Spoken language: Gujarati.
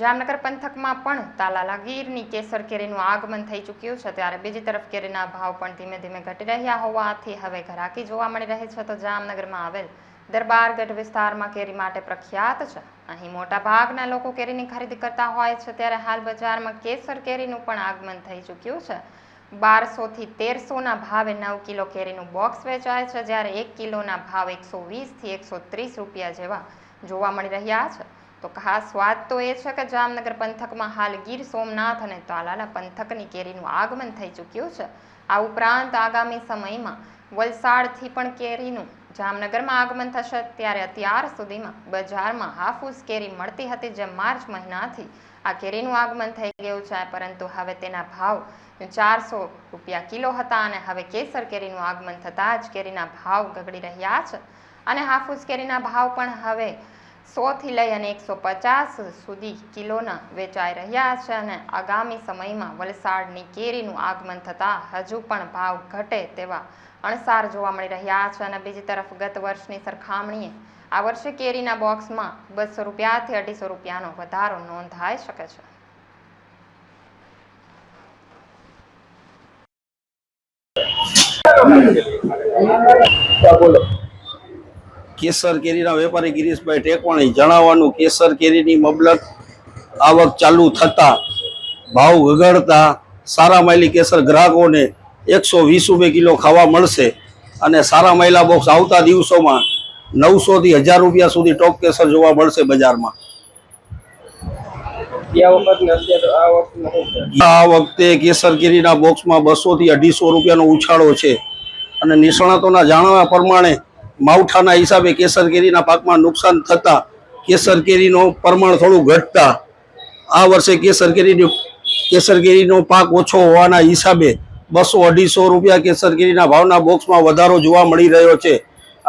જામનગર પંથકમાં પણ તાલાલા ગીરની કેસર કેરીનું આગમન થઈ ચૂક્યું છે, ત્યારે બીજી તરફ કેરીના ભાવ પણ ધીમે ધીમે ઘટી રહ્યા હોવાથી હવે ઘરાકી જોવા મળી રહી છે, તો જામનગરમાં આવેલ દરબારગઢ વિસ્તારમાં કેરી માટે પ્રખ્યાત છે. અહીં મોટા ભાગના લોકો કેરીની ખરીદી કરતા હોય છે, ત્યારે હાલ બજારમાં કેસર કેરીનું પણ આગમન થઈ ચૂક્યું છે. બારસોથી તેરસોના ભાવે નવ કિલો કેરીનું બોક્સ વેચાય છે, જ્યારે એક કિલોના ભાવ એકસો વીસથી એકસો ત્રીસ રૂપિયા જેવા જોવા મળી રહ્યા છે. તો ખાસ વાત તો એ છે કે જામનગર પંથકમાં હાલ ગીર સોમનાથ અને તાલાલા પંથકની કેરીનું આગમન થઈ ચૂક્યું છે. આ ઉપરાંત આગામી સમયમાં વલસાડથી પણ કેરીનું જામનગરમાં આગમન થશે. ત્યારે અત્યાર સુધીમાં બજારમાં હાફૂસ કેરી મળતી હતી જે માર્ચ મહિનાથી આ કેરીનું આગમન થઈ ગયું છે. પરંતુ હવે તેના ભાવ ચારસો રૂપિયા કિલો હતા અને હવે કેસર કેરીનું આગમન થતાં જ કેરીના ભાવ ગગડી રહ્યા છે. અને હાફૂસ કેરીના ભાવ પણ હવે સોથી લઈ અને એકસો પચાસ સુધી કિલોના વેચાઈ રહ્યા છે અને આગામી સમયમાં વલસાડની કેરીનું આગમન થતાં હજુ પણ ભાવ ઘટે તેવા અણસાર જોવા મળી રહ્યા છે અને બીજી તરફ ગત વર્ષની સરખામણીએ આ વર્ષે કેરીના બોક્સમાં બસો રૂપિયાથી અઢીસો રૂપિયાનો વધારો નોંધાઈ શકે છે. કેસર કેરીના વેપારી ગિરીશભાઈ ટેકવાણી જણાવવાનું કેસર કેરીની મબલક આવક ચાલુ થતા ભાવ ગગડતા સારા માયલી કેસર ગ્રાહકોને એકસો વીસ રૂપિયા કિલો ખાવા મળશે અને સારા માયલા બોક્સ આવતા દિવસોમાં નવસોથી હજાર રૂપિયા સુધી ટોપ કેસર જોવા મળશે બજારમાં. આ વખતે કેસર કેરીના બોક્સમાં બસોથી અઢીસો રૂપિયાનો ઉછાળો છે. અને નિષ્ણાતોના જાણવા પ્રમાણે માવઠાના હિસાબે કેસર કેરીના પાકમાં નુકસાન થતા કેસર કેરીનું પ્રમાણ થોડું ઘટતા. આ વર્ષે કેસર કેરીની કેસર કેરીનો પાક ઓછો હોવાના હિસાબે બસો અઢીસો રૂપિયા કેસર કેરીના ભાવના બોક્સમાં વધારો જોવા મળી રહ્યો છે.